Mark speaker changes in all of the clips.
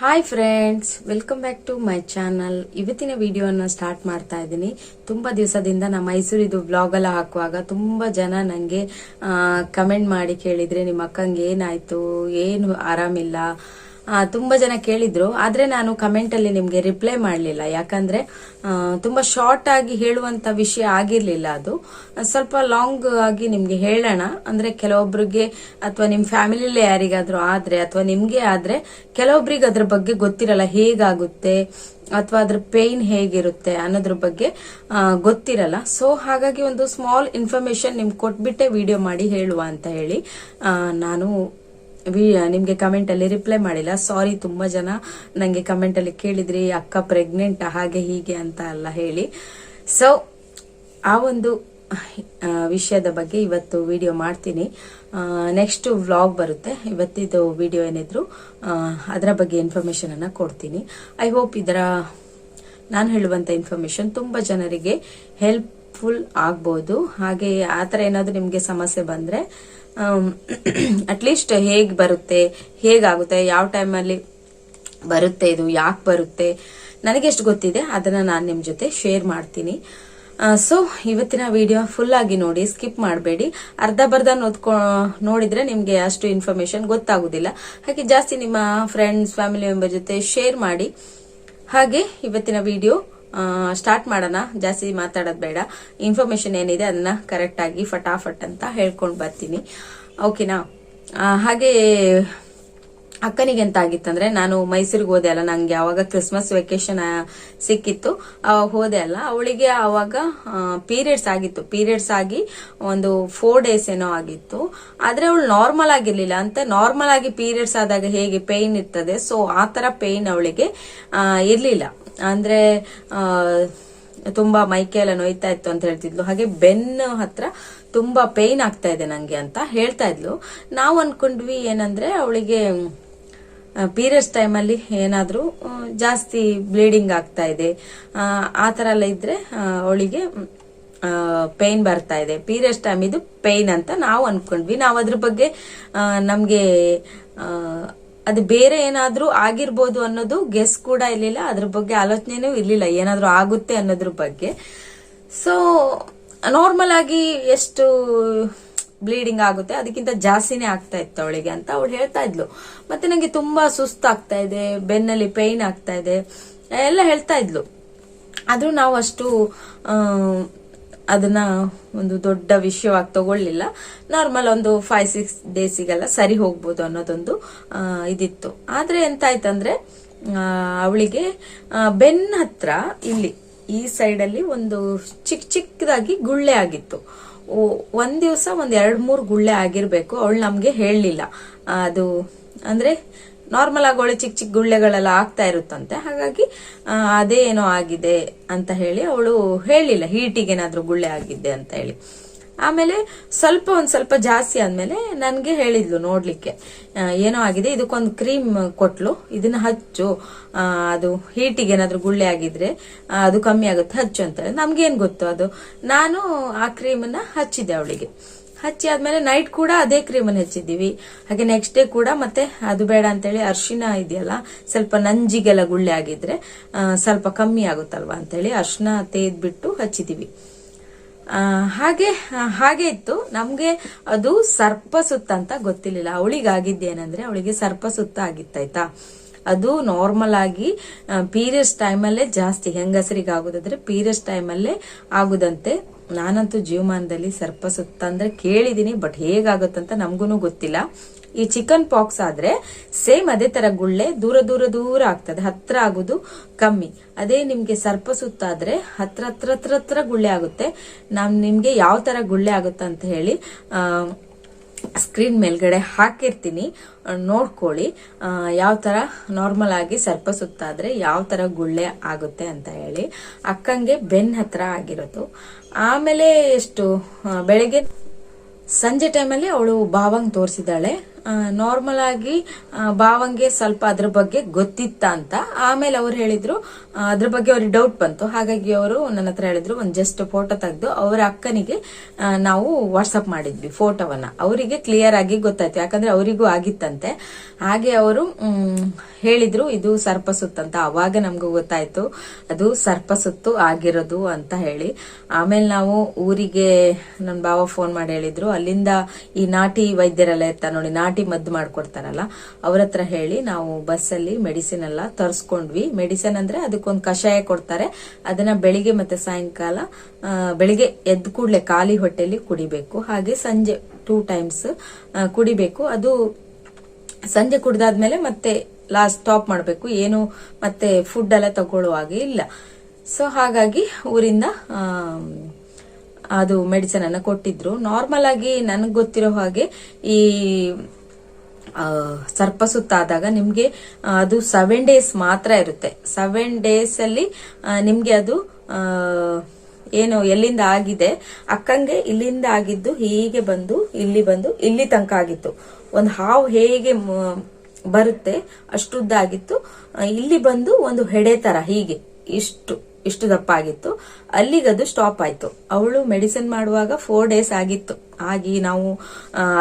Speaker 1: Hi friends welcome back to my channel ಇವತ್ತಿನ ವಿಡಿಯೋನ start ಮಾಡ್ತಾ ಇದ್ದೀನಿ. ತುಂಬ ದಿವಸದಿಂದ ನಮ್ಮ ಮೈಸೂರಿದು ಬ್ಲಾಗ್ ಎಲ್ಲ ಹಾಕುವಾಗ ತುಂಬ ಜನ ನನಗೆ ಕಮೆಂಟ್ ಮಾಡಿ ಕೇಳಿದ್ರೆ ನಿಮ್ಮ ಅಕ್ಕಂಗೆ ಏನಾಯ್ತು, ಏನು ಆರಾಮಿಲ್ಲ ತುಂಬಾ ಜನ ಕೇಳಿದ್ರು. ಆದ್ರೆ ನಾನು ಕಮೆಂಟ್ ಅಲ್ಲಿ ನಿಮ್ಗೆ ರಿಪ್ಲೈ ಮಾಡಲಿಲ್ಲ. ಯಾಕಂದ್ರೆ ತುಂಬಾ ಶಾರ್ಟ್ ಆಗಿ ಹೇಳುವಂತ ವಿಷಯ ಆಗಿರ್ಲಿಲ್ಲ ಅದು. ಸ್ವಲ್ಪ ಲಾಂಗ್ ಆಗಿ ನಿಮ್ಗೆ ಹೇಳೋಣ. ಅಂದ್ರೆ ಕೆಲವೊಬ್ಬರಿಗೆ ಅಥವಾ ನಿಮ್ ಫ್ಯಾಮಿಲಿಲಿ ಯಾರಿಗಾದ್ರೂ ಆದ್ರೆ, ಅಥವಾ ನಿಮ್ಗೆ ಆದ್ರೆ, ಕೆಲವೊಬ್ರಿಗೆ ಅದ್ರ ಬಗ್ಗೆ ಗೊತ್ತಿರಲ್ಲ ಹೇಗಾಗುತ್ತೆ, ಅಥವಾ ಅದ್ರ ಪೇನ್ ಹೇಗಿರುತ್ತೆ ಅನ್ನೋದ್ರ ಬಗ್ಗೆ ಗೊತ್ತಿರಲ್ಲ. ಸೊ ಹಾಗಾಗಿ ಒಂದು ಸ್ಮಾಲ್ ಇನ್ಫಾರ್ಮೇಶನ್ ನಿಮ್ಗೆ ಕೊಟ್ಬಿಟ್ಟೆ ವಿಡಿಯೋ ಮಾಡಿ ಹೇಳುವ ಅಂತ ಹೇಳಿ ನಾನು ನಿಮ್ಗೆ ಕಮೆಂಟ್ ಅಲ್ಲಿ ರಿಪ್ಲೈ ಮಾಡಿಲ್ಲ. ಸಾರಿ ತುಂಬಾ ಜನ ನಂಗೆ ಕಮೆಂಟಲ್ಲಿ ಕೇಳಿದ್ರಿ, ಅಕ್ಕ ಪ್ರೆಗ್ನೆಂಟ್ ಹಾಗೆ ಹೀಗೆ ಅಂತ ಎಲ್ಲ ಹೇಳಿ. ಸೊ ಆ ಒಂದು ವಿಷಯದ ಬಗ್ಗೆ ಇವತ್ತು ವಿಡಿಯೋ ಮಾಡ್ತೀನಿ. ನೆಕ್ಸ್ಟ್ ವ್ಲಾಗ್ ಬರುತ್ತೆ. ಇವತ್ತಿದು ವಿಡಿಯೋ ಏನಿದ್ರು ಅದರ ಬಗ್ಗೆ ಇನ್ಫಾರ್ಮೇಶನ್ ಅನ್ನ ಕೊಡ್ತೀನಿ. ಐ ಹೋಪ್ ಇದರ, ನಾನು ಹೇಳುವಂತ ಇನ್ಫಾರ್ಮೇಶನ್ ತುಂಬಾ ಜನರಿಗೆ ಹೆಲ್ಪ್ಫುಲ್ ಆಗ್ಬೋದು. ಹಾಗೆ ಆ ಥರ ಏನಾದರೂ ನಿಮಗೆ ಸಮಸ್ಯೆ ಬಂದ್ರೆ ಅಟ್ಲೀಸ್ಟ್ ಹೇಗ್ ಬರುತ್ತೆ, ಹೇಗಾಗುತ್ತೆ, ಯಾವ ಟೈಮಲ್ಲಿ ಬರುತ್ತೆ ಇದು, ಯಾಕೆ ಬರುತ್ತೆ, ನನಗೆ ಎಷ್ಟು ಗೊತ್ತಿದೆ, ಅದನ್ನ ನಾನು ನಿಮ್ಮ ಜೊತೆ ಶೇರ್ ಮಾಡ್ತೀನಿ. ಸೊ ಇವತ್ತಿನ ವಿಡಿಯೋ ಫುಲ್ ಆಗಿ ನೋಡಿ ಸ್ಕಿಪ್ ಮಾಡಬೇಡಿ. ಅರ್ಧ ಬರ್ಧ ನೋದ್ಕೊ, ನೋಡಿದ್ರೆ ನಿಮಗೆ ಅಷ್ಟು ಇನ್ಫಾರ್ಮೇಶನ್ ಗೊತ್ತಾಗುದಿಲ್ಲ. ಹಾಗೆ ಜಾಸ್ತಿ ನಿಮ್ಮ ಫ್ರೆಂಡ್ಸ್ ಫ್ಯಾಮಿಲಿ ಮೆಂಬರ್ ಜೊತೆ ಶೇರ್ ಮಾಡಿ. ಹಾಗೆ ಇವತ್ತಿನ ವಿಡಿಯೋ ಸ್ಟಾರ್ಟ್ ಮಾಡೋಣ. ಜಾಸ್ತಿ ಮಾತಾಡೋದು ಬೇಡ. ಇನ್ಫಾರ್ಮೇಶನ್ ಏನಿದೆ ಅದನ್ನ ಕರೆಕ್ಟ್ ಆಗಿ ಫಟಾಫಟ್ ಅಂತ ಹೇಳ್ಕೊಂಡು ಬರ್ತೀನಿ. ಓಕೆನಾ ಹಾಗೆ ಅಕ್ಕನಿಗೆ ಎಂತ ಆಗಿತ್ತಂದ್ರೆ ನಾನು ಮೈಸೂರಿಗೆ ಹೋದೆ ಅಲ್ಲ, ನಂಗೆ ಯಾವಾಗ ಕ್ರಿಸ್ಮಸ್ ವೆಕೇಶನ್ ಸಿಕ್ಕಿತ್ತು. ಹೋದೆ ಅಲ್ಲ. ಅವಳಿಗೆ ಆವಾಗ ಪೀರಿಯಡ್ಸ್ ಆಗಿತ್ತು. ಪೀರಿಯಡ್ಸ್ ಆಗಿ ಒಂದು ಫೋರ್ ಡೇಸ್ ಏನೋ ಆಗಿತ್ತು. ಆದ್ರೆ ಅವಳು ನಾರ್ಮಲ್ ಆಗಿರ್ಲಿಲ್ಲ ಅಂತ. ನಾರ್ಮಲ್ ಆಗಿ ಪೀರಿಯಡ್ಸ್ ಆದಾಗ ಹೇಗೆ ಪೇಯ್ನ್ ಇರ್ತದೆ ಸೊ ಆ ತರ ಪೇಯ್ನ್ ಅವಳಿಗೆ ಇರ್ಲಿಲ್ಲ. ಅಂದ್ರೆ ತುಂಬಾ ಮೈಕೈ ಎಲ್ಲ ನೋಯ್ತಾ ಇತ್ತು ಅಂತ ಹೇಳ್ತಿದ್ಲು. ಹಾಗೆ ಬೆನ್ನು ಹತ್ರ ತುಂಬಾ ಪೇಯ್ನ್ ಆಗ್ತಾ ಇದೆ ನಂಗೆ ಅಂತ ಹೇಳ್ತಾ ಇದ್ಲು. ನಾವು ಅನ್ಕೊಂಡ್ವಿ ಏನಂದ್ರೆ ಅವಳಿಗೆ ಪೀರಿಯಡ್ಸ್ ಟೈಮಲ್ಲಿ ಏನಾದರೂ ಜಾಸ್ತಿ ಬ್ಲೀಡಿಂಗ್ ಆಗ್ತಾ ಇದೆ. ಆ, ಥರ ಎಲ್ಲ ಇದ್ರೆ ಅವಳಿಗೆ ಪೇಯ್ನ್ ಬರ್ತಾ ಇದೆ. ಪೀರಿಯಡ್ಸ್ ಟೈಮ್ ಇದು ಪೇಯ್ನ್ ಅಂತ ನಾವು ಅನ್ಕೊಂಡ್ವಿ. ನಾವು ಅದ್ರ ಬಗ್ಗೆ ನಮಗೆ ಅದು ಬೇರೆ ಏನಾದ್ರೂ ಆಗಿರ್ಬೋದು ಅನ್ನೋದು ಗೆಸ್ ಕೂಡ ಇರ್ಲಿಲ್ಲ. ಅದ್ರ ಬಗ್ಗೆ ಆಲೋಚನೆನೂ ಇರ್ಲಿಲ್ಲ. ಏನಾದ್ರೂ ಆಗುತ್ತೆ ಅನ್ನೋದ್ರ ಬಗ್ಗೆ. ಸೊ ನಾರ್ಮಲ್ ಆಗಿ ಎಷ್ಟು ಬ್ಲೀಡಿಂಗ್ ಆಗುತ್ತೆ, ಅದಕ್ಕಿಂತ ಜಾಸ್ತಿನೇ ಆಗ್ತಾ ಇತ್ತು ಅವಳಿಗೆ ಅಂತ ಅವಳು ಹೇಳ್ತಾ ಇದ್ಲು. ಮತ್ತೆ ನಂಗೆ ತುಂಬಾ ಸುಸ್ತಾಗ್ತಾ ಇದೆ, ಬೆನ್ನಲ್ಲಿ ಪೇಯ್ನ್ ಆಗ್ತಾ ಇದೆ, ಎಲ್ಲ ಹೇಳ್ತಾ ಇದ್ಲು. ಆದ್ರೂ ನಾವು ಅಷ್ಟು ಅದನ್ನ ಒಂದು ದೊಡ್ಡ ವಿಷಯವಾಗಿ ತಗೊಳ್ಳಿಲ್ಲ. ನಾರ್ಮಲ್ ಒಂದು ಫೈವ್ ಸಿಕ್ಸ್ ಡೇಸಿಗೆಲ್ಲ ಸರಿ ಹೋಗ್ಬೋದು ಅನ್ನೋದೊಂದು ಇದಿತ್ತು. ಆದ್ರೆ ಎಂತ ಆಯ್ತಂದ್ರೆ ಅವಳಿಗೆ ಬೆನ್ನ ಹತ್ರ ಇಲ್ಲಿ, ಈ ಸೈಡ್ ಅಲ್ಲಿ ಒಂದು ಚಿಕ್ಕ ಚಿಕ್ಕದಾಗಿ ಗುಳ್ಳೆ ಆಗಿತ್ತು. ಒಂದ್ ದಿವಸ ಒಂದ್ ಎರಡ್ ಮೂರ್ ಗುಳ್ಳೆ ಆಗಿರ್ಬೇಕು. ಅವಳು ನಮ್ಗೆ ಹೇಳಲಿಲ್ಲ. ಅದು, ಅಂದ್ರೆ ನಾರ್ಮಲ್ ಆಗಿ ಒಳ್ಳೆ ಚಿಕ್ಕ ಚಿಕ್ಕ ಗುಳ್ಳೆಗಳೆಲ್ಲ ಆಗ್ತಾ ಇರುತ್ತಂತೆ. ಹಾಗಾಗಿ ಅದೇ ಏನೋ ಆಗಿದೆ ಅಂತ ಹೇಳಿ ಅವಳು ಹೇಳಿಲ್ಲ. ಹೀಟಿಗೆ ಏನಾದರೂ ಗುಳ್ಳೆ ಆಗಿದ್ದೆ ಅಂತ ಹೇಳಿ. ಆಮೇಲೆ ಸ್ವಲ್ಪ ಒಂದ್ ಸ್ವಲ್ಪ ಜಾಸ್ತಿ ಆದ್ಮೇಲೆ ನನಗೆ ಹೇಳಿದ್ಲು ನೋಡ್ಲಿಕ್ಕೆ. ಏನೋ ಆಗಿದೆ. ಇದಕ್ಕೊಂದು ಕ್ರೀಮ್ ಕೊಟ್ಲು. ಇದನ್ನ ಹಚ್ಚು. ಅದು ಹೀಟಿಗೆ ಏನಾದರೂ ಗುಳ್ಳೆ ಆಗಿದ್ರೆ ಅದು ಕಮ್ಮಿ ಆಗುತ್ತೆ. ಹಚ್ಚು ಅಂತ ನಮ್ಗೇನ್ ಗೊತ್ತು ಅದು? ನಾನು ಆ ಕ್ರೀಮನ್ನ ಹಚ್ಚಿದೆ ಅವಳಿಗೆ. ಹಚ್ಚಿ ಆದ್ಮೇಲೆ ನೈಟ್ ಕೂಡ ಅದೇ ಕ್ರೀಮನ್ನು ಹಚ್ಚಿದ್ದೀವಿ. ಹಾಗೆ ನೆಕ್ಸ್ಟ್ ಡೇ ಕೂಡ ಮತ್ತೆ ಅದು ಬೇಡ ಅಂತೇಳಿ ಅರ್ಶಿನ ಇದೆಯಲ್ಲ, ಸ್ವಲ್ಪ ನಂಜಿಗೆಲ್ಲ ಗುಳ್ಳೆ ಆಗಿದ್ರೆ ಸ್ವಲ್ಪ ಕಮ್ಮಿ ಆಗುತ್ತಲ್ವಾ ಅಂತೇಳಿ ಅರ್ಶಿನ ತೆಗೆದ್ಬಿಟ್ಟು ಹಚ್ಚಿದೀವಿ ಹಾಗೆ ಹಾಗೆ ಇತ್ತು. ನಮ್ಗೆ ಅದು ಸರ್ಪ ಸುತ್ತ ಅಂತ ಗೊತ್ತಿರಲಿಲ್ಲ. ಅವಳಿಗೆ ಆಗಿದ್ದೇನಂದ್ರೆ ಅವಳಿಗೆ ಸರ್ಪ ಸುತ್ತ ಆಗಿತ್ತಾಯ್ತಾ ಅದು ನಾರ್ಮಲ್ ಆಗಿ ಪೀರಿಯಡ್ಸ್ ಟೈಮಲ್ಲೇ ಜಾಸ್ತಿ ಹೆಂಗಸರಿಗೆ ಆಗೋದಾದ್ರೆ ಪೀರಿಯಡ್ಸ್ ಟೈಮಲ್ಲೇ ಆಗುದಂತೆ ನಾನಂತೂ ಜೀವಮಾನದಲ್ಲಿ ಸರ್ಪ ಸುತ್ತ ಅಂದ್ರೆ ಕೇಳಿದೀನಿ ಬಟ್ ಹೇಗಾಗುತ್ತಂತ ನಮ್ಗೂ ಗೊತ್ತಿಲ್ಲ. ಈ ಚಿಕನ್ ಪಾಕ್ಸ್ ಆದ್ರೆ ಸೇಮ್ ಅದೇ ತರ ಗುಳ್ಳೆ ದೂರ ದೂರ ದೂರ ಆಗ್ತದೆ, ಹತ್ರ ಆಗುದು ಕಮ್ಮಿ. ಅದೇ ನಿಮ್ಗೆ ಸರ್ಪ ಸುತ್ತ ಆದ್ರೆ ಹತ್ರ ಹತ್ರ ಹತ್ರ ಹತ್ರ ಗುಳ್ಳೆ ಆಗುತ್ತೆ. ನಮ್ ನಿಮ್ಗೆ ಯಾವ ತರ ಗುಳ್ಳೆ ಆಗುತ್ತೆ ಅಂತ ಹೇಳಿ ಸ್ಕ್ರೀನ್ ಮೇಲ್ಗಡೆ ಹಾಕಿರ್ತೀನಿ. ನೋಡ್ಕೊಳ್ಳಿ. ಯಾವ ಥರ ನಾರ್ಮಲ್ ಆಗಿ ಸರ್ಪ ಸುತ್ತಾದ್ರೆ ಯಾವ ಥರ ಗುಳ್ಳೆ ಆಗುತ್ತೆ ಅಂತ ಹೇಳಿ. ಅಕ್ಕಂಗೆ ಬೆನ್ ಹತ್ರ ಆಗಿರೋದು. ಆಮೇಲೆ ಎಷ್ಟು? ಬೆಳಗ್ಗೆ ಸಂಜೆ ಟೈಮಲ್ಲಿ ಅವಳು ಬಾವಂಗ್ ತೋರಿಸಿದಾಳೆ ನಾರ್ಮಲ್ ಆಗಿ ಭಾವಂಗೆ ಸ್ವಲ್ಪ ಅದ್ರ ಬಗ್ಗೆ ಗೊತ್ತಿತ್ತ ಅಂತ. ಆಮೇಲೆ ಅವ್ರು ಹೇಳಿದ್ರು ಅದ್ರ ಬಗ್ಗೆ ಅವ್ರಿಗೆ ಡೌಟ್ ಬಂತು. ಹಾಗಾಗಿ ಅವರು ನನ್ನ ಹತ್ರ ಹೇಳಿದ್ರು, ಒಂದ್ ಜಸ್ಟ್ ಫೋಟೋ ತೆಗೆದು ಅವರ ಅಕ್ಕನಿಗೆ ನಾವು ವಾಟ್ಸಪ್ ಮಾಡಿದ್ವಿ ಫೋಟೋವನ್ನ ಅವರಿಗೆ ಕ್ಲಿಯರ್ ಆಗಿ ಗೊತ್ತಾಯ್ತು. ಯಾಕಂದ್ರೆ ಅವರಿಗೂ ಆಗಿತ್ತಂತೆ. ಹಾಗೆ ಅವರು ಹೇಳಿದ್ರು, ಇದು ಸರ್ಪಸುತ್ತು ಅಂತ. ಅವಾಗ ನಮ್ಗೂ ಗೊತ್ತಾಯ್ತು, ಅದು ಸರ್ಪಸುತ್ತು ಆಗಿರೋದು ಅಂತ ಹೇಳಿ. ಆಮೇಲೆ ನಾವು ಊರಿಗೆ ನನ್ನ ಬಾವ ಫೋನ್ ಮಾಡಿ ಹೇಳಿದ್ರು, ಅಲ್ಲಿಂದ ಈ ನಾಟಿ ವೈದ್ಯರೆಲ್ಲ ಇರ್ತಾರೆ ನೋಡಿ, ನಾಟಿ ಮದ್ದು ಮಾಡ್ಕೊಡ್ತಾರಲ್ಲ, ಅವ್ರ ಹತ್ರ ಹೇಳಿ ನಾವು ಬಸ್ಸಲ್ಲಿ ಮೆಡಿಸಿನ್ ಎಲ್ಲ ತರಿಸ್ಕೊಂಡ್ವಿ. ಮೆಡಿಸಿನ್ ಅಂದ್ರೆ ಅದಕ್ಕೊಂದು ಕಷಾಯ ಕೊಡ್ತಾರೆ. ಅದನ್ನ ಬೆಳಿಗ್ಗೆ ಮತ್ತೆ ಸಾಯಂಕಾಲ ಬೆಳಿಗ್ಗೆ ಎದ್ದು ಕೂಡಲೇ ಖಾಲಿ ಹೊಟ್ಟೆಲಿ ಕುಡಿಬೇಕು. ಹಾಗೆ ಸಂಜೆ ಟೂ ಟೈಮ್ಸ್ ಕುಡಿಬೇಕು. ಅದು ಸಂಜೆ ಕುಡ್ದಾದ್ಮೇಲೆ ಮತ್ತೆ ಲಾಸ್ಟ್ ಸ್ಟಾಪ್ ಮಾಡಬೇಕು. ಏನು ಮತ್ತೆ ಫುಡ್ ಎಲ್ಲ ತಗೊಳ್ಳುವಾಗೆ ಇಲ್ಲ. ಸೊ ಹಾಗಾಗಿ ಊರಿಂದ ಅದು ಮೆಡಿಸನ್ ಅನ್ನ ಕೊಟ್ಟಿದ್ರು. ನಾರ್ಮಲ್ ಆಗಿ ನನಗೆ ಗೊತ್ತಿರೋ ಹಾಗೆ ಈ ಆ, ಸುತ್ತಾದಾಗ ನಿಮ್ಗೆ ಅದು ಸೆವೆನ್ ಡೇಸ್ ಮಾತ್ರ ಇರುತ್ತೆ. ಸೆವೆನ್ ಡೇಸ್ ಅಲ್ಲಿ ನಿಮ್ಗೆ ಅದು ಏನು ಎಲ್ಲಿಂದ ಆಗಿದೆ? ಅಕ್ಕಂಗೆ ಇಲ್ಲಿಂದ ಆಗಿದ್ದು ಹೀಗೆ ಬಂದು ಇಲ್ಲಿ ಬಂದು ಇಲ್ಲಿ ತನಕ ಆಗಿತ್ತು. ಒಂದು ಹಾವು ಹೇಗೆ ಬರುತ್ತೆ ಅಷ್ಟುದ್ದ ಆಗಿತ್ತು ಇಲ್ಲಿ ಬಂದು ಒಂದು ಹೆಡೆ ತರ ಹೀಗೆ ಇಷ್ಟು ಇಷ್ಟು ದಪ್ಪ ಆಗಿತ್ತು ಅಲ್ಲಿಗದು ಸ್ಟಾಪ್ ಆಯ್ತು. ಅವಳು ಮೆಡಿಸಿನ್ ಮಾಡುವಾಗ ಫೋರ್ ಡೇಸ್ ಆಗಿತ್ತು. ಆಗಿ ನಾವು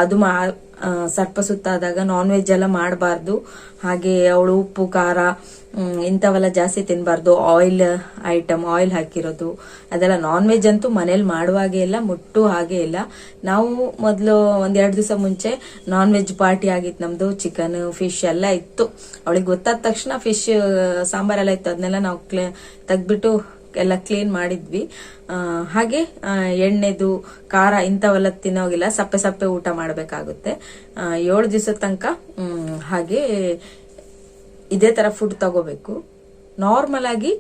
Speaker 1: ಅದು ಸರ್ಪ ಸುತ್ತಾದಾಗ ನಾನ್ ವೆಜ್ ಎಲ್ಲ ಮಾಡಬಾರ್ದು. ಹಾಗೆ ಅವಳು ಉಪ್ಪು, ಖಾರ ಇಂಥವೆಲ್ಲ ಜಾಸ್ತಿ ತಿನ್ನಬಾರ್ದು ಆಯಿಲ್ ಐಟಮ್ ಆಯಿಲ್ ಹಾಕಿರೋದು. ಅದೆಲ್ಲ ನಾನ್ ವೆಜ್ ಅಂತೂ ಮನೇಲಿ ಮಾಡುವಾಗೆ ಇಲ್ಲ, ಮುಟ್ಟು ಹಾಗೆ ಇಲ್ಲ. ನಾವು ಮೊದಲು ಒಂದೆರಡು ದಿವಸ ಮುಂಚೆ ನಾನ್ ವೆಜ್ ಪಾರ್ಟಿ ಆಗಿತ್ತು ನಮ್ದು. ಚಿಕನ್ ಫಿಶ್ ಎಲ್ಲ ಇತ್ತು. ಅವಳಿಗೆ ಗೊತ್ತಾದ ತಕ್ಷಣ ಫಿಶ್ ಸಾಂಬಾರೆಲ್ಲ ಇತ್ತು. ಅದನ್ನೆಲ್ಲ ನಾವು ಕ್ಲೇ ತೆಗ್ದ್ಬಿಟ್ಟು ಎಲ್ಲ ಕ್ಲೀನ್ ಮಾಡಿದ್ವಿ. ಹಾಗೆ ಎಣ್ಣೆದು, ಖಾರ ಇಂಥವೆಲ್ಲ ತಿನ್ನೋಗಿಲ್ಲ. ಸಪ್ಪೆ ಸಪ್ಪೆ ಊಟ ಮಾಡಬೇಕಾಗುತ್ತೆ. ಏಳು ದಿವಸದ ತನಕ ಹಾಗೆ ಇದೇ ತರ ಫುಡ್ ತಗೋಬೇಕು. ನಾರ್ಮಲ್ ಆಗಿ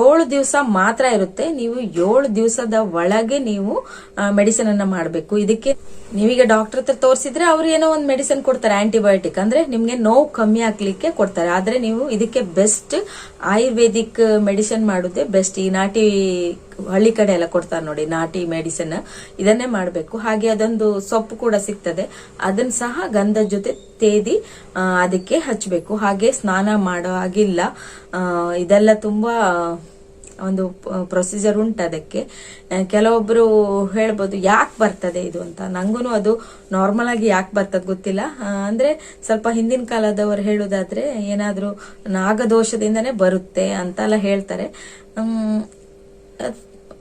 Speaker 1: ಏಳು ದಿವಸ ಮಾತ್ರ ಇರುತ್ತೆ. ನೀವು ಏಳು ದಿವಸದ ಒಳಗೆ ನೀವು ಮೆಡಿಸಿನ್ ಅನ್ನ ಮಾಡಬೇಕು. ಇದಕ್ಕೆ ನೀವೀಗ ಡಾಕ್ಟರ್ ಹತ್ರ ತೋರಿಸಿದ್ರೆ ಅವ್ರು ಏನೋ ಒಂದು ಮೆಡಿಸಿನ್ ಕೊಡ್ತಾರೆ ಆಂಟಿಬಯೋಟಿಕ್ ಅಂದ್ರೆ ನಿಮ್ಗೆ ನೋವು ಕಮ್ಮಿ ಆಗ್ಲಿಕ್ಕೆ ಕೊಡ್ತಾರೆ. ಆದ್ರೆ ನೀವು ಇದಕ್ಕೆ ಬೆಸ್ಟ್ ಆಯುರ್ವೇದಿಕ್ ಮೆಡಿಸಿನ್ ಮಾಡೋದೇ ಬೆಸ್ಟ್ ಈ ನಾಟಿ ಹಳ್ಳಿ ಕಡೆ ಎಲ್ಲ ಕೊಡ್ತಾರೆ ನೋಡಿ, ನಾಟಿ ಮೆಡಿಸಿನ್ ಇದನ್ನೇ ಮಾಡಬೇಕು. ಹಾಗೆ ಅದೊಂದು ಸೊಪ್ಪು ಕೂಡ ಸಿಗ್ತದೆ. ಅದನ್ನ ಸಹ ಗಂಧದ ಜೊತೆ ತೇದಿ ಅದಕ್ಕೆ ಹಚ್ಚಬೇಕು ಹಾಗೆ ಸ್ನಾನ ಮಾಡೋ ಹಾಗಿಲ್ಲ. ಇದೆಲ್ಲ ತುಂಬಾ ಒಂದು ಪ್ರೊಸೀಜರ್ ಉಂಟು ಅದಕ್ಕೆ. ಕೆಲವೊಬ್ರು ಹೇಳ್ಬೋದು, ಯಾಕೆ ಬರ್ತದೆ ಇದು ಅಂತ. ನಂಗೂ ಅದು ನಾರ್ಮಲ್ ಆಗಿ ಯಾಕೆ ಬರ್ತದೆ ಗೊತ್ತಿಲ್ಲ. ಅಂದ್ರೆ ಸ್ವಲ್ಪ ಹಿಂದಿನ ಕಾಲದವರು ಹೇಳೋದಾದ್ರೆ ಏನಾದ್ರೂ ನಾಗದೋಷದಿಂದನೇ ಬರುತ್ತೆ ಅಂತೆಲ್ಲ ಹೇಳ್ತಾರೆ.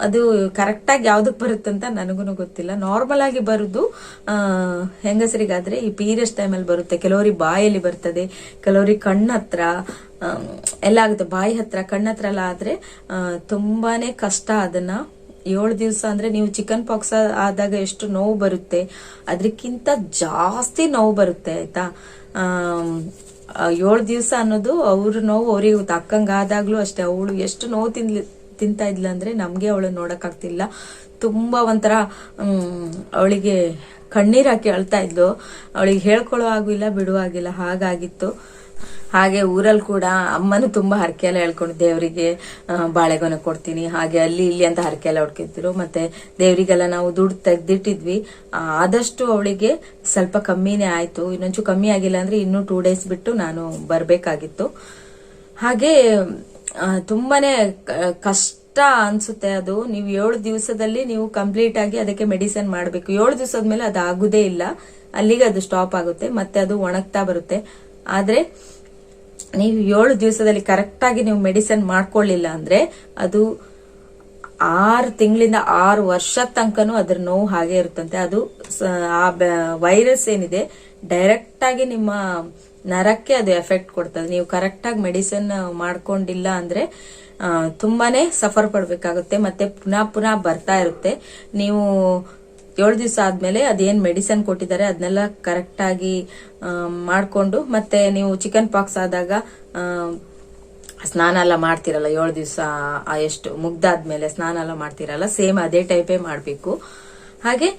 Speaker 1: ಅದ್- ಅದು ಕರೆಕ್ಟ್ ಆಗಿ ಯಾವ್ದಕ್ ಬರುತ್ತೆ ಅಂತ ನನಗೂ ಗೊತ್ತಿಲ್ಲ. ನಾರ್ಮಲ್ ಆಗಿ ಬರುದು ಹೆಂಗಸರಿಗಾದ್ರೆ ಈ ಪೀರಿಯಡ್ಸ್ ಟೈಮಲ್ಲಿ ಬರುತ್ತೆ. ಕೆಲವರಿಗೆ ಬಾಯಲ್ಲಿ ಬರ್ತದೆ, ಕೆಲವರಿಗೆ ಕಣ್ಣತ್ರ ಎಲ್ಲ ಆಗುತ್ತೆ. ಬಾಯಿ ಹತ್ರ, ಕಣ್ಣತ್ರ ಎಲ್ಲ ಆದ್ರೆ ತುಂಬಾನೇ ಕಷ್ಟ ಅದನ್ನ. ಏಳು ದಿವಸ ಅಂದ್ರೆ ನೀವು ಚಿಕನ್ ಪಾಕ್ಸ್ ಆದಾಗ ಎಷ್ಟು ನೋವು ಬರುತ್ತೆ ಅದಕ್ಕಿಂತ ಜಾಸ್ತಿ ನೋವು ಬರುತ್ತೆ, ಆಯ್ತಾ? ಏಳು ದಿವಸ ಅನ್ನೋದು ಅವ್ರ ನೋವು ಅವ್ರಿಗೆ ಗೊತ್ತು ಅಕ್ಕಂಗ ಆದಾಗ್ಲೂ ಅಷ್ಟೇ. ಅವಳು ಎಷ್ಟು ನೋವು ತಿನ್ಲಿ ತಿಂತಾ ಇದ್ಲ ಅಂದ್ರೆ ನಮ್ಗೆ ಅವಳು ನೋಡಕ್ ಆಗ್ತಿಲ್ಲ. ತುಂಬಾ ಒಂಥರ ಅವಳಿಗೆ ಕಣ್ಣೀರ್ ಹಾಕಿ ಅಳ್ತಾ ಇದ್ಲು. ಅವಳಿಗೆ ಹೇಳ್ಕೊಳ್ಳೋ ಆಗಿಲ್ಲ ಬಿಡುವಾಗಿಲ್ಲ ಹಾಗಾಗಿತ್ತು. ಹಾಗೆ ಊರಲ್ಲಿ ಕೂಡ ಅಮ್ಮನು ತುಂಬಾ ಹರಕೆ ಎಲ್ಲ ಹೇಳ್ಕೊಂಡು ದೇವರಿಗೆ ಬಾಳೆಗೊನೆ ಕೊಡ್ತೀನಿ, ಹಾಗೆ ಅಲ್ಲಿ ಇಲ್ಲಿ ಅಂತ ಹರಕೆ ಎಲ್ಲ ಹೊಡ್ಕಿದ್ರು ಮತ್ತೆ ದೇವರಿಗೆಲ್ಲ ನಾವು ದುಡ್ಡು ತೆಗ್ದಿಟ್ಟಿದ್ವಿ. ಆದಷ್ಟು ಅವಳಿಗೆ ಸ್ವಲ್ಪ ಕಮ್ಮಿನೇ ಆಯ್ತು. ಇನ್ನೊಂಚು ಕಮ್ಮಿ ಆಗಿಲ್ಲ ಅಂದ್ರೆ ಇನ್ನೂ ಟೂ ಡೇಸ್ ಬಿಟ್ಟು ನಾನು ಬರಬೇಕಾಗಿತ್ತು. ಹಾಗೆ ತುಂಬಾನೇ ಕಷ್ಟ ಅನ್ಸುತ್ತೆ ಅದು. ನೀವು ಏಳು ದಿವಸದಲ್ಲಿ ನೀವು ಕಂಪ್ಲೀಟ್ ಆಗಿ ಅದಕ್ಕೆ ಮೆಡಿಸಿನ್ ಮಾಡಬೇಕು. ಏಳು ದಿವಸದ ಮೇಲೆ ಅದು ಆಗುದೇ ಇಲ್ಲ. ಅಲ್ಲಿಗೆ ಅದು ಸ್ಟಾಪ್ ಆಗುತ್ತೆ. ಮತ್ತೆ ಅದು ಒಣಗ್ತಾ ಬರುತ್ತೆ. ಆದ್ರೆ ನೀವು ಏಳು ದಿವಸದಲ್ಲಿ ಕರೆಕ್ಟ್ ಆಗಿ ನೀವು ಮೆಡಿಸನ್ ಮಾಡ್ಕೊಳ್ಳಿಲ್ಲ ಅಂದ್ರೆ ಅದು ಆರು ತಿಂಗಳಿಂದ ಆರು ವರ್ಷದ ತನಕನೂ ಅದ್ರ ನೋವು ಹಾಗೆ ಇರುತ್ತಂತೆ. ಅದು ಆ ವೈರಸ್ ಏನಿದೆ ಡೈರೆಕ್ಟ್ ಆಗಿ ನಿಮ್ಮ ನರಕ್ಕೆ ಅದು ಎಫೆಕ್ಟ್ ಕೊಡ್ತದೆ. ನೀವು ಕರೆಕ್ಟ್ ಆಗಿ ಮೆಡಿಸಿನ್ ಮಾಡ್ಕೊಂಡಿಲ್ಲ ಅಂದ್ರೆ ತುಂಬಾನೇ ಸಫರ್ ಪಡ್ಬೇಕಾಗುತ್ತೆ ಮತ್ತೆ ಪುನಃ ಪುನಃ ಬರ್ತಾ ಇರುತ್ತೆ. ನೀವು ಏಳು ದಿವಸ ಆದ್ಮೇಲೆ ಅದೇನ್ ಮೆಡಿಸಿನ್ ಕೊಟ್ಟಿದ್ದಾರೆ ಅದನ್ನೆಲ್ಲ ಕರೆಕ್ಟ್ ಆಗಿ ಮಾಡ್ಕೊಂಡು ಮತ್ತೆ ನೀವು ಚಿಕನ್ ಪಾಕ್ಸ್ ಆದಾಗ ಸ್ನಾನ ಎಲ್ಲ ಮಾಡ್ತಿರಲ್ಲ ಏಳು ದಿವಸ ಎಷ್ಟು ಮುಗ್ದಾದ್ಮೇಲೆ ಸ್ನಾನ ಎಲ್ಲ ಮಾಡ್ತಿರಲ್ಲ ಸೇಮ್ ಅದೇ ಟೈಪೇ ಮಾಡಬೇಕು. ಹಾಗೆ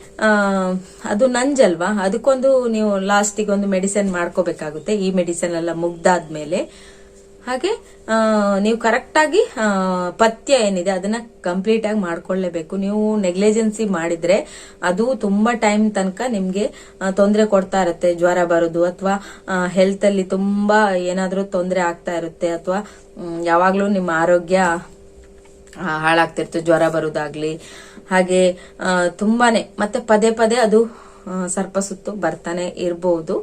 Speaker 1: ಅದು ನಂಜಲ್ವಾ? ಅದಕ್ಕೊಂದು ನೀವು ಲಾಸ್ಟಿಗೆ ಒಂದು ಮೆಡಿಸಿನ್ ಮಾಡ್ಕೋಬೇಕಾಗುತ್ತೆ. ಈ ಮೆಡಿಸಿನ್ ಎಲ್ಲ ಮುಗ್ದಾದ್ಮೇಲೆ. ಹಾಗೆ ನೀವು ಕರೆಕ್ಟಾಗಿ ಪಥ್ಯ ಏನಿದೆ ಅದನ್ನ ಕಂಪ್ಲೀಟ್ ಆಗಿ ಮಾಡ್ಕೊಳ್ಳೇಬೇಕು. ನೀವು ನೆಗ್ಲಿಜೆನ್ಸಿ ಮಾಡಿದ್ರೆ ಅದು ತುಂಬಾ ಟೈಮ್ ತನಕ ನಿಮ್ಗೆ ತೊಂದರೆ ಕೊಡ್ತಾ ಇರುತ್ತೆ. ಜ್ವರ ಬರೋದು ಅಥವಾ ಹೆಲ್ತ್ ಅಲ್ಲಿ ತುಂಬಾ ಏನಾದ್ರೂ ತೊಂದರೆ ಆಗ್ತಾ ಇರುತ್ತೆ ಅಥವಾ ಯಾವಾಗ್ಲೂ ನಿಮ್ಮ ಆರೋಗ್ಯ ಆ, ಹಾಳಾಗ್ತಿರ್ತದೆ ಜ್ವರ ಬರೋದಾಗ್ಲಿ ಹಾಗೆ ತುಂಬಾನೇ ಮತ್ತೆ ಪದೇ ಪದೇ ಅದು ಸರ್ಪ ಸುತ್ತು ಬರ್ತಾನೆ ಇರಬಹುದು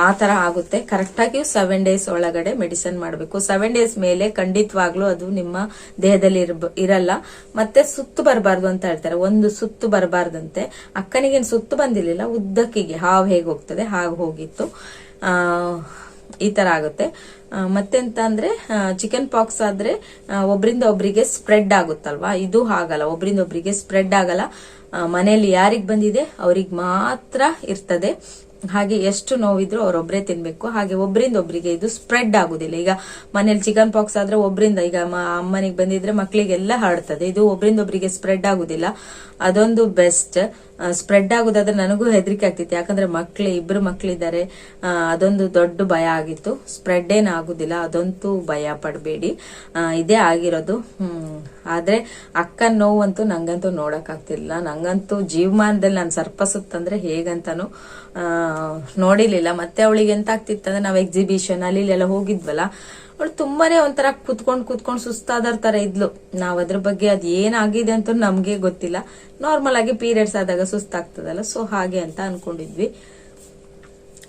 Speaker 1: ಆ ತರ ಆಗುತ್ತೆ. ಕರೆಕ್ಟಾಗಿ ಸೆವೆನ್ ಡೇಸ್ ಒಳಗಡೆ ಮೆಡಿಸನ್ ಮಾಡಬೇಕು. ಸೆವೆನ್ ಡೇಸ್ ಮೇಲೆ ಖಂಡಿತವಾಗ್ಲೂ ಅದು ನಿಮ್ಮ ದೇಹದಲ್ಲಿ ಇರಲ್ಲ. ಮತ್ತೆ ಸುತ್ತು ಬರಬಾರ್ದು ಅಂತ ಹೇಳ್ತಾರೆ. ಒಂದು ಸುತ್ತು ಬರಬಾರ್ದಂತೆ. ಅಕ್ಕನಿಗೇನು ಸುತ್ತು ಬಂದಿರಲಿಲ್ಲ. ಉದ್ದಕ್ಕಿಗೆ ಹಾವು ಹೇಗೆ ಹೋಗ್ತದೆ ಹಾಗೆ ಹೋಗಿತ್ತು. ಆ ಈ ತರ ಆಗುತ್ತೆ. ಮತ್ತೆಂತ ಅಂದ್ರೆ ಚಿಕನ್ ಪಾಕ್ಸ್ ಆದ್ರೆ ಒಬ್ಬರಿಂದ ಒಬ್ರಿಂದ ಒಬ್ರಿಗೆ ಸ್ಪ್ರೆಡ್ ಆಗುತ್ತಲ್ವಾ? ಇದು ಆಗಲ್ಲ ಒಬ್ರಿಂದ ಒಬ್ರಿಗೆ ಸ್ಪ್ರೆಡ್ ಆಗಲ್ಲ. ಮನೆಯಲ್ಲಿ ಯಾರಿಗೆ ಬಂದಿದೆ? ಅವ್ರಿಗೆ ಮಾತ್ರ ಇರ್ತದೆ. ಹಾಗೆ ಎಷ್ಟು ನೋವಿದ್ರು ಅವ್ರೊಬ್ರೇ ತಿನ್ಬೇಕು. ಹಾಗೆ ಒಬ್ರಿಂದ ಒಬ್ರಿಗೆ ಇದು ಸ್ಪ್ರೆಡ್ ಆಗುದಿಲ್ಲ. ಈಗ ಮನೇಲಿ ಚಿಕನ್ ಪಾಕ್ಸ್ ಆದ್ರೆ ಒಬ್ರಿಂದ, ಈಗ ಅಮ್ಮನಿಗೆ ಬಂದಿದ್ರೆ ಮಕ್ಕಳಿಗೆಲ್ಲ ಹಾಡ್ತದೆ ಇದು ಒಬ್ರಿಂದ ಒಬ್ರಿಗೆ ಸ್ಪ್ರೆಡ್ ಆಗುದಿಲ್ಲ. ಅದೊಂದು ಬೆಸ್ಟ್ ಸ್ಪ್ರೆಡ್ ಆಗೋದಾದ್ರೆ ನನಗೂ ಹೆದರಿಕೆ ಆಗ್ತಿತ್ತು. ಯಾಕಂದ್ರೆ ಮಕ್ಳು ಇಬ್ರು ಮಕ್ಳಿದ್ದಾರೆ. ಆ, ಅದೊಂದು ದೊಡ್ಡ ಭಯ ಆಗಿತ್ತು. ಸ್ಪ್ರೆಡ್ ಏನ್ ಆಗುದಿಲ್ಲ. ಅದಂತೂ ಭಯ ಪಡಬೇಡಿ. ಇದೇ ಆಗಿರೋದು. ಆದ್ರೆ ಅಕ್ಕನ ನೋವಂತೂ ನಂಗಂತೂ ನೋಡಕ್ ಆಗ್ತಿಲ್ಲ ನಂಗಂತೂ ಜೀವಮಾನದಲ್ಲಿ ನಾನು ಸರ್ಪ ಸುತ್ತಂದ್ರೆ ಹೇಗಂತಾನು ಆ, ನೋಡಿರ್ಲಿಲ್ಲ. ಮತ್ತೆ ಅವಳಿಗೆ ಎಂತ ಆಗ್ತಿತ್ತಂದ್ರೆ ನಾವು ಎಕ್ಸಿಬಿಷನ್ ಅಲ್ಲಿ ಇಲ್ಲಿ ಎಲ್ಲ ಹೋಗಿದ್ವಲ್ಲ. ಅವಳು ತುಂಬಾನೇ ಒಂಥರ ಕುತ್ಕೊಂಡ್ ಕುತ್ಕೊಂಡು ಸುಸ್ತಾದರ್ ತರ ಇದ್ಲು. ನಾವ್ ಅದ್ರ ಬಗ್ಗೆ ಅದ್ ಏನಾಗಿದೆ ಅಂತ ನಮ್ಗೆ ಗೊತ್ತಿಲ್ಲ. ನಾರ್ಮಲ್ ಆಗಿ ಪೀರಿಯಡ್ಸ್ ಆದಾಗ ಸುಸ್ತಾಗ್ತದಲ್ಲ ಸೊ ಹಾಗೆ ಅಂತ ಅನ್ಕೊಂಡಿದ್ವಿ.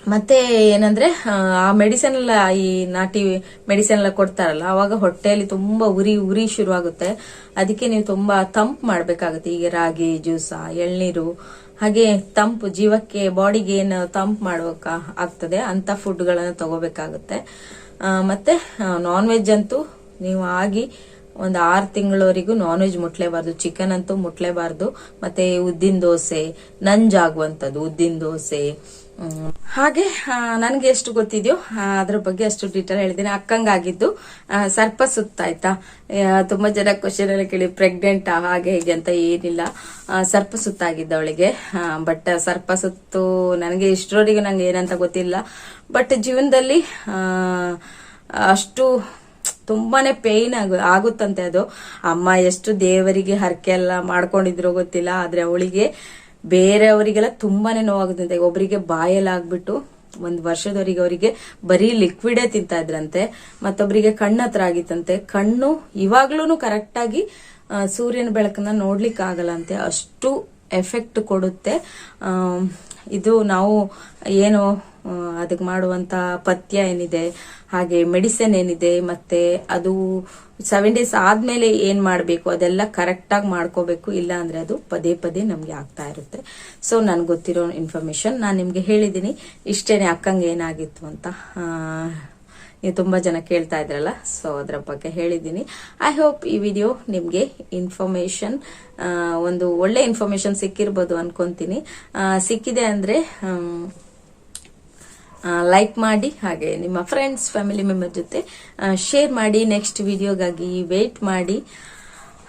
Speaker 1: ಮತ್ತೆ ಏನಂದ್ರೆ ಆ, ಮೆಡಿಸಿನ್ ಎಲ್ಲ ಈ ನಾಟಿ ಮೆಡಿಸಿನ್ ಎಲ್ಲ ಕೊಡ್ತಾರಲ್ಲ ಅವಾಗ ಹೊಟ್ಟೆಯಲ್ಲಿ ತುಂಬಾ ಉರಿ ಉರಿ ಶುರುವಾಗುತ್ತೆ. ಅದಕ್ಕೆ ನೀವು ತುಂಬಾ ತಂಪು ಮಾಡ್ಬೇಕಾಗುತ್ತೆ. ಈಗ ರಾಗಿ ಜ್ಯೂಸ ಎಳ್ನೀರು ಹಾಗೆ ತಂಪು ಜೀವಕ್ಕೆ ಬಾಡಿಗೆ ಏನು ತಂಪು ಮಾಡ್ಬೇಕ ಆಗ್ತದೆ ಅಂತ ಫುಡ್ಗಳನ್ನ ತಗೋಬೇಕಾಗುತ್ತೆ. ಮತ್ತೆ ನಾನ್ ವೆಜ್ ಅಂತೂ ನೀವು ಆಗಿ ಒಂದು ಆರು ತಿಂಗಳವರೆಗೂ ನಾನ್ ವೆಜ್ ಮುಟ್ಲೇಬಾರ್ದು ಚಿಕನ್ ಅಂತೂ ಮುಟ್ಲೇಬಾರ್ದು, ಮತ್ತೆ ಉದ್ದಿನ ದೋಸೆ ನಂಜಾಗುವಂಥದ್ದು ಉದ್ದಿನ ದೋಸೆ. ಹಾಗೆ ನನಗೆ ಎಷ್ಟು ಗೊತ್ತಿದೆಯೋ ಅದ್ರ ಬಗ್ಗೆ ಅಷ್ಟು ಡೀಟೇಲ್ ಹೇಳಿದ್ದೀನಿ. ಅಕ್ಕಂಗಾಗಿದ್ದು ಸರ್ಪ ಸುತ್ತ ಆಯ್ತಾ ತುಂಬಾ ಜನ ಕ್ವಶನ್ ಎಲ್ಲ ಕೇಳಿ ಪ್ರೆಗ್ನೆಂಟ್ ಹಾಗೆ ಹೀಗೆ ಅಂತ ಏನಿಲ್ಲ. ಸರ್ಪ ಸರ್ಪ ಸುತ್ತಾಗಿದ್ದ ಅವಳಿಗೆ ಬಟ್ ಸರ್ಪ ಸುತ್ತು ನನಗೆ ಇಷ್ಟರವರೆಗೂ ನಂಗೆ ಏನಂತ ಗೊತ್ತಿಲ್ಲ. ಬಟ್ ಜೀವನದಲ್ಲಿ ಅಷ್ಟು ತುಂಬಾನೇ ಪೇಯ್ನ್ ಆಗ, ಆಗುತ್ತಂತೆ ಅದು. ಅಮ್ಮ ಎಷ್ಟು ದೇವರಿಗೆ ಹರಕೆ ಎಲ್ಲ ಮಾಡ್ಕೊಂಡಿದ್ರು ಗೊತ್ತಿಲ್ಲ, ಆದ್ರೆ ಅವಳಿಗೆ ಬೇರೆಯವರಿಗೆಲ್ಲ ತುಂಬಾನೇ ನೋವಾಗುತ್ತಂತೆ ಒಬ್ಬರಿಗೆ ಬಾಯಲ್ಲಿ ಒಂದು ವರ್ಷದವರೆಗೆ ಅವರಿಗೆ ಬರೀ ಲಿಕ್ವಿಡೇ ತಿಂತಾ ಇದ್ರಂತೆ ಮತ್ತೊಬ್ಬರಿಗೆ ಕಣ್ಣು ಹತ್ರ ಆಗಿತ್ತಂತೆ. ಕಣ್ಣು ಇವಾಗ್ಲೂ ಕರೆಕ್ಟ್ ಆಗಿ ಸೂರ್ಯನ ಬೆಳಕನ್ನ ನೋಡ್ಲಿಕ್ಕೆ ಆಗಲ್ಲ ಅಂತೆ. ಅಷ್ಟು ಎಫೆಕ್ಟ್ ಕೊಡುತ್ತೆ. ಇದು ನಾವು ಏನು ಅದಕ್ಕೆ ಮಾಡುವಂತ ಪಥ್ಯ ಏನಿದೆ, ಹಾಗೆ ಮೆಡಿಸಿನ್ ಏನಿದೆ, ಮತ್ತೆ ಅದು ಸೆವೆನ್ ಡೇಸ್ ಆದ್ಮೇಲೆ ಏನ್ ಮಾಡಬೇಕು, ಅದೆಲ್ಲ ಕರೆಕ್ಟಾಗಿ ಮಾಡ್ಕೋಬೇಕು, ಇಲ್ಲ ಅಂದ್ರೆ ಅದು ಪದೇ ಪದೇ ನಮ್ಗೆ ಆಗ್ತಾ ಇರುತ್ತೆ. ಸೊ ನನ್ಗೆ ಗೊತ್ತಿರೋ ಇನ್ಫಾರ್ಮೇಶನ್ ನಾನು ನಿಮ್ಗೆ ಹೇಳಿದ್ದೀನಿ. ಇಷ್ಟೇನೆ ಅಕ್ಕಂಗೆ ಏನಾಗಿತ್ತು ಅಂತ. ನೀವು ತುಂಬಾ ಜನ ಕೇಳ್ತಾ ಇದ್ರಲ್ಲ ಸೊ ಅದರ ಬಗ್ಗೆ ಹೇಳಿದ್ದೀನಿ. ಐ ಹೋಪ್ ಈ ವಿಡಿಯೋ ನಿಮಗೆ ಇನ್ಫಾರ್ಮೇಶನ್ ಒಂದು ಒಳ್ಳೆ ಇನ್ಫಾರ್ಮೇಶನ್ ಸಿಕ್ಕಿರ್ಬೋದು ಅನ್ಕೊಂತೀನಿ. ಸಿಕ್ಕಿದೆ ಅಂದ್ರೆ ಲೈಕ್ ಮಾಡಿ, ಹಾಗೆ ನಿಮ್ಮ ಫ್ರೆಂಡ್ಸ್ ಫ್ಯಾಮಿಲಿ ಮೆಂಬರ್ ಜೊತೆ ಶೇರ್ ಮಾಡಿ ನೆಕ್ಸ್ಟ್ ವಿಡಿಯೋಗಾಗಿ ವೇಟ್ ಮಾಡಿ.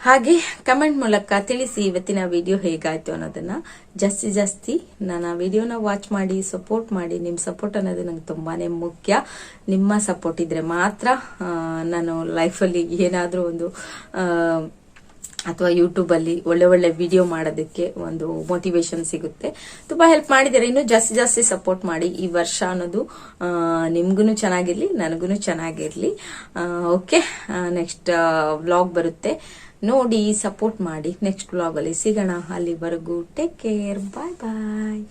Speaker 1: ಹಾಗೆ ಕಮೆಂಟ್ ಮೂಲಕ ತಿಳಿಸಿ ಇವತ್ತಿನ ವಿಡಿಯೋ ಹೇಗಾಯ್ತು ಅನ್ನೋದನ್ನ. ಜಾಸ್ತಿ ಜಾಸ್ತಿ ನನ್ನ ವಿಡಿಯೋನ ವಾಚ್ ಮಾಡಿ ಸಪೋರ್ಟ್ ಮಾಡಿ ನಿಮ್ಮ ಸಪೋರ್ಟ್ ಅನ್ನೋದು ನಂಗೆ ತುಂಬಾನೇ ಮುಖ್ಯ. ನಿಮ್ಮ ಸಪೋರ್ಟ್ ಇದ್ರೆ ಮಾತ್ರ ನಾನು ಲೈಫಲ್ಲಿ ಏನಾದರೂ ಒಂದು ಅಥವಾ ಯೂಟ್ಯೂಬ್ ಅಲ್ಲಿ ಒಳ್ಳೆ ಒಳ್ಳೆ ವಿಡಿಯೋ ಮಾಡೋದಕ್ಕೆ ಒಂದು ಮೋಟಿವೇಶನ್ ಸಿಗುತ್ತೆ. ತುಂಬಾ ಹೆಲ್ಪ್ ಮಾಡಿದ್ದಾರೆ. ಇನ್ನು ಜಾಸ್ತಿ ಜಾಸ್ತಿ ಸಪೋರ್ಟ್ ಮಾಡಿ ಈ ವರ್ಷ ಅನ್ನೋದು ನಿಮ್ಗೂ ಚೆನ್ನಾಗಿರಲಿ ನನಗೂ ಚೆನ್ನಾಗಿರಲಿ. ಓಕೆ ನೆಕ್ಸ್ಟ್ ವ್ಲಾಗ್ ಬರುತ್ತೆ. ನೋಡಿ ಸಪೋರ್ಟ್ ಮಾಡಿ ನೆಕ್ಸ್ಟ್ ಬ್ಲಾಗಲ್ಲಿ ಸಿಗೋಣ. ಅಲ್ಲಿವರೆಗೂ ಟೇಕ್ ಕೇರ್ ಬಾಯ್ ಬಾಯ್